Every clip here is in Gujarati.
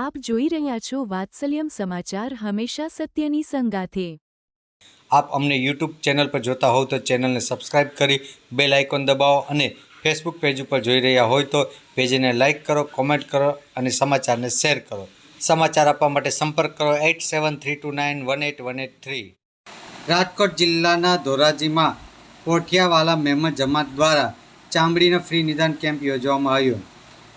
આપ જોઈ રહ્યા છો વાત્સલ્યમ સમાચાર હંમેશા સત્યની સંગાથે. આપ અમને યુટ્યુબ ચેનલ પર જોતા હોવ તો ચેનલને સબસ્ક્રાઇબ કરી બેલ આઇકોન દબાવો અને ફેસબુક પેજ ઉપર જોઈ રહ્યા હોય તો પેજને લાઇક કરો, કોમેન્ટ કરો અને સમાચારને શેર કરો. સમાચાર આપવા માટે સંપર્ક કરો eight seven three two nine one eight one eight three. Rajkot જિલ્લાના ધોરાજીમાં પોઠિયાવાલા મહેમદ જમાત દ્વારા ચામડીનો ફ્રી નિદાન કેમ્પ યોજવામાં આવ્યો,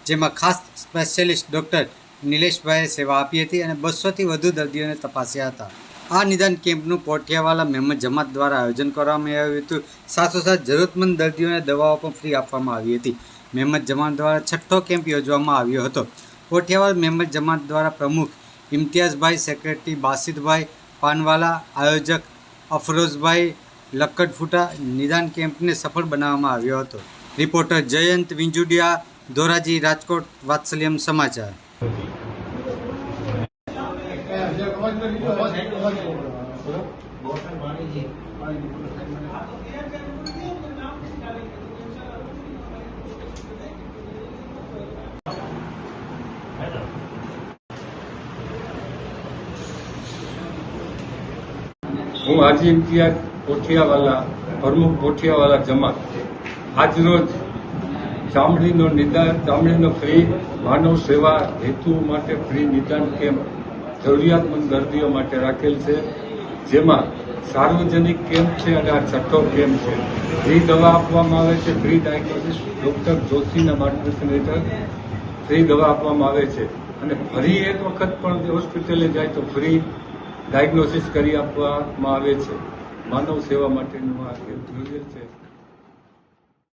જેમાં ખાસ સ્પેશિયાલિસ્ટ ડૉક્ટર નિલેશભાઈએ સેવા આપી હતી અને બસોથી વધુ દર્દીઓને તપાસ્યા હતા. આ નિદાન કેમ્પનું પોઠિયાવાલા મહેમદ જમાત દ્વારા આયોજન કરવામાં આવ્યું હતું. સાથોસાથ જરૂરતમંદ દર્દીઓને દવાઓ પણ ફ્રી આપવામાં આવી હતી. મહેમદ જમાત દ્વારા છઠ્ઠો કેમ્પ યોજવામાં આવ્યો હતો. પોઠિયાવાલ મહેમદ જમાત દ્વારા પ્રમુખ ઇમ્તિયાઝભાઈ, સેક્રેટરી બાસિદભાઈ પાનવાલા, આયોજક અફરોઝભાઈ લક્કડફૂટા નિદાન કેમ્પને સફળ બનાવવામાં આવ્યો હતો. રિપોર્ટર જયંત વિંજુડિયા, ધોરાજી રાજકોટ, વાત્સલ્યમ સમાચાર. હું હાજી ઇમ્તિયાઝ કોઠિયાવાલા પ્રમુખ કોઠિયાવાલા જમાત. આજરોજ ચામડીનો નિદાન ચામડીનો ફ્રી માનવ સેવા હેતુ માટે ફ્રી નિદાન કેમ્પ જરૂરિયાતમંદ દર્દીઓ માટે રાખેલ છે, જેમાં સાર્વજનિક કેમ્પ છે અને આ છઠ્ઠો કેમ્પ છે. ફ્રી દવા આપવામાં આવે છે, ફ્રી ડાયગ્નોસિસ, ડૉક્ટર જોશીના માર્ગદર્શન હેઠળ ફ્રી દવા આપવામાં આવે છે. અને ફરી એક વખત પણ હોસ્પિટલે જાય તો ફ્રી ડાયગ્નોસિસ કરી આપવામાં આવે છે. માનવ સેવા માટેનું આ કેમ્પ યોજેલ છે.